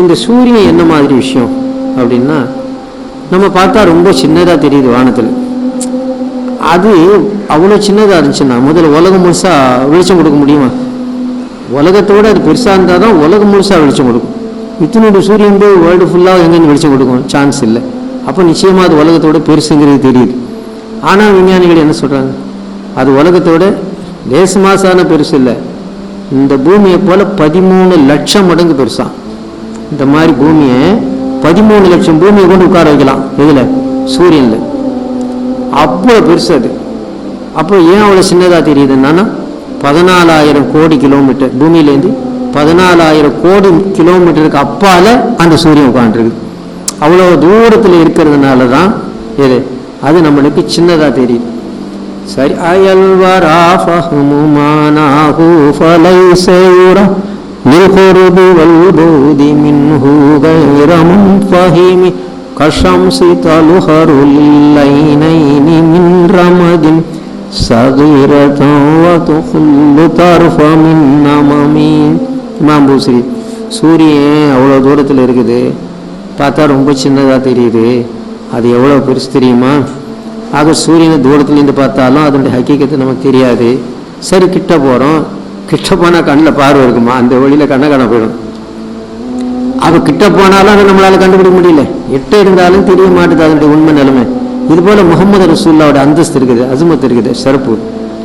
இந்த சூரியன் என்ன மாதிரி விஷயம் அப்படின்னா நம்ம பார்த்தா ரொம்ப சின்னதாக தெரியுது வானத்தில். அது அவ்வளோ சின்னதாக இருந்துச்சுன்னா முதல்ல உலகம் முழுசாக வெளிச்சம் கொடுக்க முடியுமா? உலகத்தோட அது பெருசாக இருந்தால் தான் உலகம் முழுசாக வெளிச்சம் கொடுக்கும். இத்தனோட சூரியன் போய் வேர்ல்டு ஃபுல்லாக எங்கேருந்து வெளிச்சம் கொடுக்கும்? சான்ஸ் இல்லை. அப்போ நிச்சயமாக அது உலகத்தோட பெருசுங்கிறது தெரியுது. ஆனால் விஞ்ஞானிகள் என்ன சொல்கிறாங்க அது உலகத்தோட லேசமாசான பெருசு இல்லை. இந்த பூமியை போல் பதிமூணு லட்சம் மடங்கு பெருசான் இந்த மாதிரி பூமியை பதிமூணு லட்சம் பூமியை கொண்டு உட்கார வைக்கலாம். எதில்? சூரியனில். அவ்வளோ பெருசு அது. அப்போ ஏன் அவ்வளோ சின்னதாக தெரியுது என்னன்னா பதினாலாயிரம் கோடி கிலோமீட்டர் பூமியிலேருந்து பதினாலாயிரம் கோடி கிலோமீட்டருக்கு அப்பால் அந்த சூரியன் உட்காந்துருக்குது அவ்வளோ தூரத்தில் இருக்கிறதுனால தான் இது அது நம்மளுக்கு சின்னதாக தெரியுது. சரி அயல்வரா ஃபஹுமானாஹு ஃபலை செய்யுரா நில்குருபு வல்பு والبعد منه غير منفهم كالشمس تلهر للعينين من رمد صغيرة وتخل طرف من نمم இமாம் பூஸ்ரி சூரியன் அவ்வளோ தூரத்தில் இருக்குது பார்த்தா ரொம்ப சின்னதாக தெரியுது அது எவ்வளோ பெருசு தெரியுமா ஆக சூரியனை தூரத்துலேருந்து பார்த்தாலும் அதனுடைய ஹக்கீக்கத்தை நமக்கு தெரியாது சரி கிட்ட போகிறோம் கிட்ட போனால் கண்ணில் பார்வை இருக்குமா அந்த வழியில் கண்ணை காண போயிடும் அது கிட்ட போனாலும் அதை நம்மளால கண்டுபிடிக்க முடியல. எட்ட இருந்தாலும் தெரிய மாட்டுது அதனுடைய உண்மை நிலைமை. இது போல முகமது ரசூல்லாவோட அந்தஸ்து இருக்குது அசுமத்து இருக்குது சிறப்பு.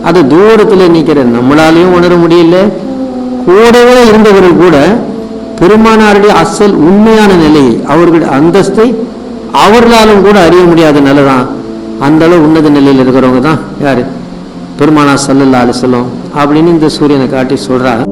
அது தூரத்தில் நிற்கிற நம்மளாலையும் உணர முடியல. கூடவே இருந்தவர்கள் கூட பெருமானாருடைய அசல் உண்மையான நிலையை அவர்களுடைய அந்தஸ்தை அவர்களாலும் கூட அறிய முடியாத நிலை தான் அந்த அளவு உன்னத நிலையில் இருக்கிறவங்க தான் யாரு? பெருமானா சல்லல்லா அலிசல்லம் அப்படின்னு இந்த சூரியனை காட்டி சொல்கிறார்